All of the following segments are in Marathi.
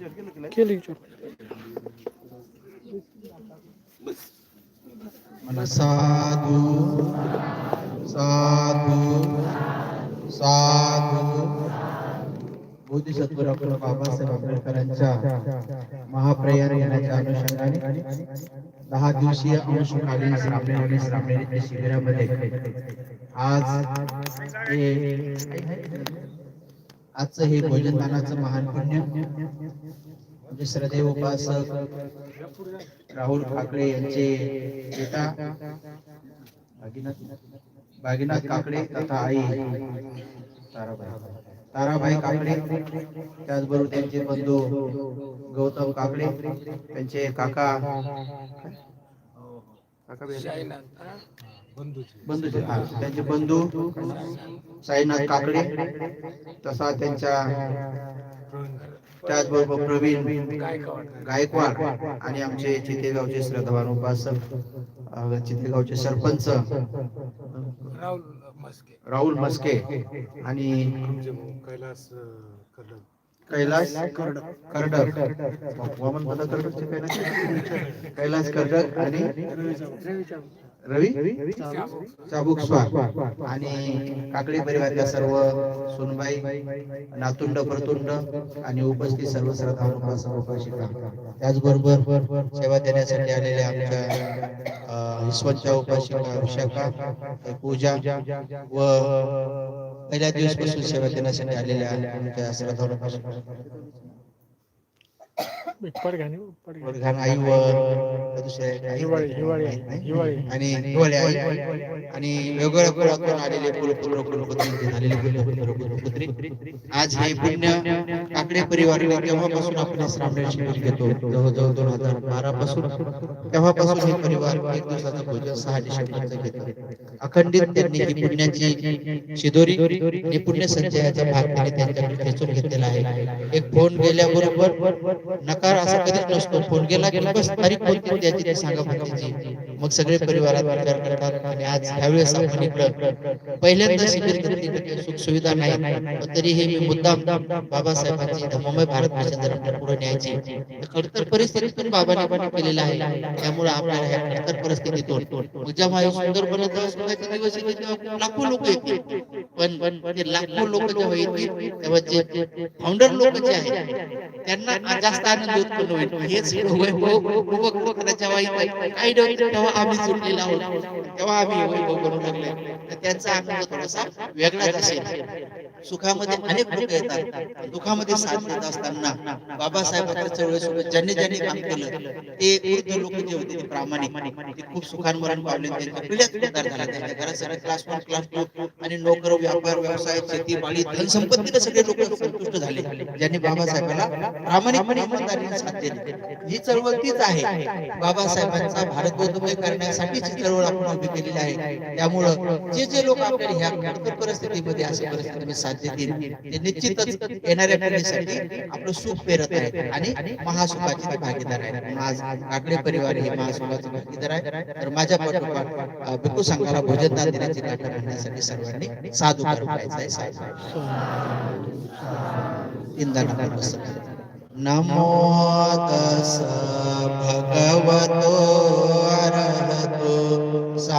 केली विचार मला साधू साधू साधू. बोधिसत्व डॉक्टर बाबासाहेब आंबेडकरांच्या महाप्रयाण येण्याच्या अनुषंगाने दहा दिवसीय अंशकालीन श्रावणी आणि शिबिरामध्ये आज आजचं हे भोजनदानाचं महान पुण्य. म्हणजे श्रद्धेव उपासक राहुल ठाकरे यांचे पिता भागीनाथ काकडे तथा आई ताराबाई. ताराबाई काकडे त्याचबरोबर त्यांचे बंधू गौतम काकडे त्यांचे काका. काका बे- बंधूचे. हा, त्यांचे बंधू साईनाथ काकडे तसा त्यांच्या त्याचबरोबर प्रवीण गायकवाड आणि आमचे चितेगावचे श्रद्धावान उपासक चितेगावचे सरपंच राहुल मस्के. राहुल मस्के आणि कैलास कैलास कर्डक. वामन पदा कर्डकचे कैलास कैलास कर्डक आणि रवी? चाबुक. स्वार. आणि काकडी परिवारातल्या सर्व सुनबाई नातुंड परतुंड आणि उपस्थित सर्व उपासिका त्याचबरोबर सेवा देण्यासाठी आलेल्या आमच्या अ, हिस्वंतच्या उपासिका विशाखा पूजा व पहिल्या दिवसपासून सेवा देण्यासाठी आलेल्या आमच्या श्रद्धावान उपासिका पडघाणी पडघाणी वडघाण आई व दुसऱ्या आई हिवाळी, हिवाळी, माहीत नाही. हिवाळी. आणि आणि वेगवेगळ्या कुळातून आलेले कुलपुत्र कुलपुत्री आलेले कुलपुत्र कुलपुत्री आज हे पुण्य काकडे परिवार तेव्हापासून आपण हे शिबिर घेतो जवळजवळ दोन हजार बारा पासून तेव्हापासून हे परिवार एक दिवसाचं भोजन सहा डिसेंबरचं घेतो अखंडित त्यांनी ही पुण्याची शिदोरी आणि पुण्य संचयाचा भाग त्यांनी त्यांच्याकडे खेचून घेतलेला आहे एक फोन गेल्याबरोबर नकार असा कधीच नसतो फोन गेला की बस तारीख कोणती त्याची ते सांगा भक्तीची मग सगळे परिवारात विचार करतात आणि आज ह्यावेळेस आपण इकडं पहिल्यांदा शिबिर सुख सुविधा नाही तरीही मी मुद्दाम बाबासाहेबांची धम्ममय भारत भाषा जर आपल्या पुढे न्यायची खडतर परिस्थितीतून बाबांनी केलेला आहे त्यामुळे आपल्याला ह्या खडतर परिस्थितीतून मग जेव्हा सुंदर बनत सुखाचे दिवस लाखो लोक येतील पण लाखो लोक जेव्हा येतील तेव्हा जे फाउंडर लोक जे आहेत त्यांना जास्त आनंद उत्पन्न होईल हेच वैभव करायच्या काही नव्हतं आम्ही सुटलेलो आहोत तेव्हा आम्ही वैभव करू लागले तर त्यांचा आनंद थोडासा वेगळाच असेल. सुखामध्ये अनेक लोक येतात. दुःखामध्ये साथ देत असताना बाबासाहेबांच्या चळवळीसोबत ज्यांनी ज्यांनी काम केलं ते वृद्ध लोक जे होते ते प्रामाणिक. ते खूप सुखांमरण पावले त्यांच्या पिढ्यात उद्धार झाला त्यांच्या घरासाठी क्लास वन क्लास टू आणि नोकर व्यापार व्यवसाय शेती बाळी धनसंपत्तीने सगळे लोक संतुष्ट झाले ज्यांनी बाबासाहेबांना प्रामाणिकपणे साथ दिली ही चळवळ तीच आहे बाबासाहेबांचा भारत बौद्धमय करण्यासाठीच चळवळ आपण उभी केलेली आहे त्यामुळं जे जे लोक आपल्याला ह्या कठोर परिस्थितीमध्ये अशा परिस्थितीमध्ये साथ देतील. ते निश्चितच येणाऱ्या पिढीसाठी आपलं सुख पेरत आहेत आणि महासुखाचे भागीदार म्हणून आज काकडे परिवार हे महासुखाचे भागीदार आहे तर माझ्या पाठोपाठ अ, भिक्खू संघाला भोजनदान देण्याची गाठा म्हणण्यासाठी सर्वांनी साधू करायचं आहे साहेब तीनदा नमो तस भगवतो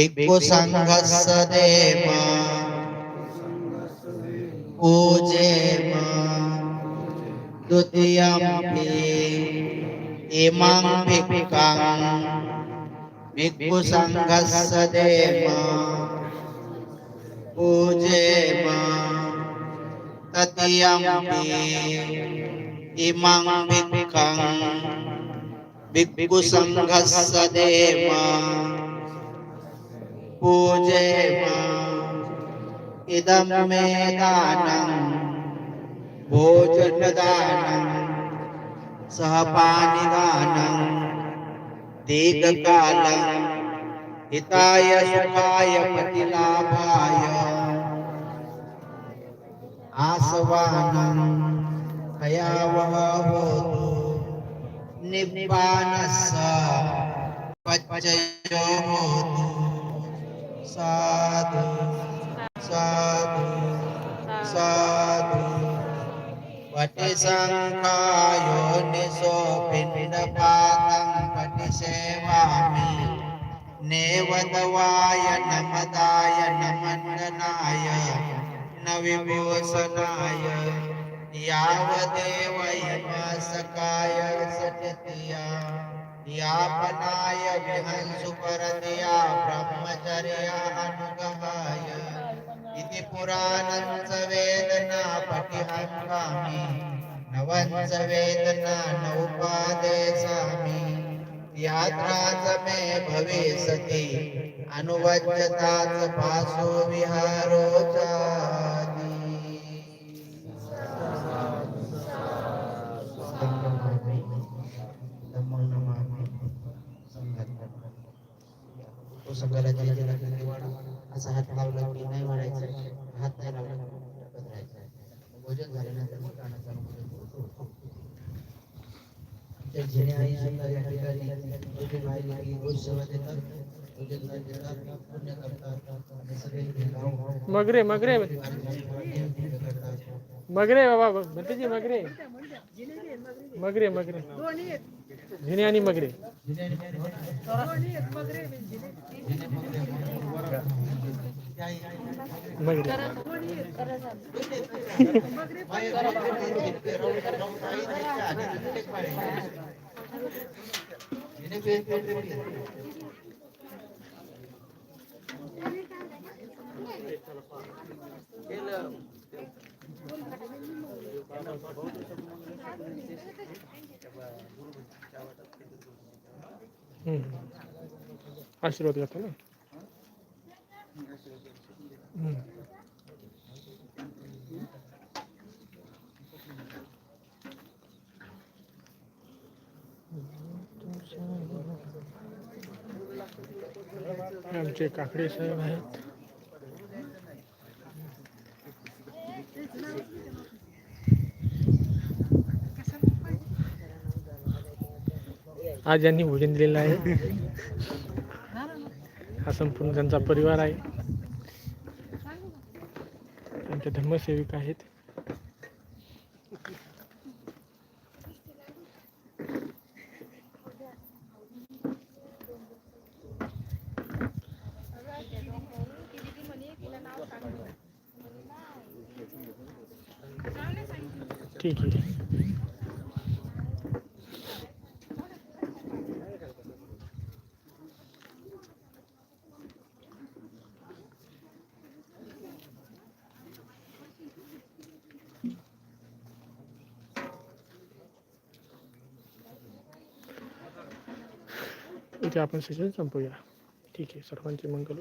भिक्खु सङ्घस्य देम पूजेम द्वितीयम्पि इमां भिक्खां भिक्खु सङ्घस्य देम पूजेम तृतीयम्पि इमां भिक्खां भिक्खु सङ्घस्य देम पूजे इदं मे दानं। भोजनदानं। सह पानिदानं दीर्घकाल। हिताय सुखाय प्रतिलाभाय आसवानं। भयावह भवतु निब्बानस्स। पच्चयो भवतु साधू साधू साधु. पटिसङ्खायो निशो पिण्डपातं पटिसेवामि नेवदवाय नमदाय नमण्डनाय न विभूषणाय यावदेव सकाय सटतिया यापनाय विहंसुपरतया ब्रह्मचर्या अनुगहाय इति पुराणञ्च वेदना पठिहङ्गामि। नवञ्च वेदना नौपादेशामि यात्रा च मे भविष्यति अनुवज्यताच पाशो विहारो च। तो संघाला ज्याला ज्याला ज्याला वाढा असा हात लावला की नाही वाढायचा हात नाही लावला भोजन झाल्यानंतर मग कानाचा नंबर त्या जेणे आई सुद्धा या ठिकाणी भोजन व्हायला की रोज सेवा देतात भोजन नाही देतात पुण्य करतात आणि सगळे गाव मगरे मगरे मगरे बाबा भरतेजी मगरे मगरे मगरे झिने आणि मगरे मगरे हम्म. आशीर्वाद घेतो ना आमचे काकडे साहेब आहेत आज यांनी भोजन दिलेलं आहे. हा संपूर्ण त्यांचा परिवार आहे. त्यांचे धर्मसेविक आहेत. ठीक आहे. इथे आपण सेशन संपूया. ठीक आहे. सर्वांचे मंगल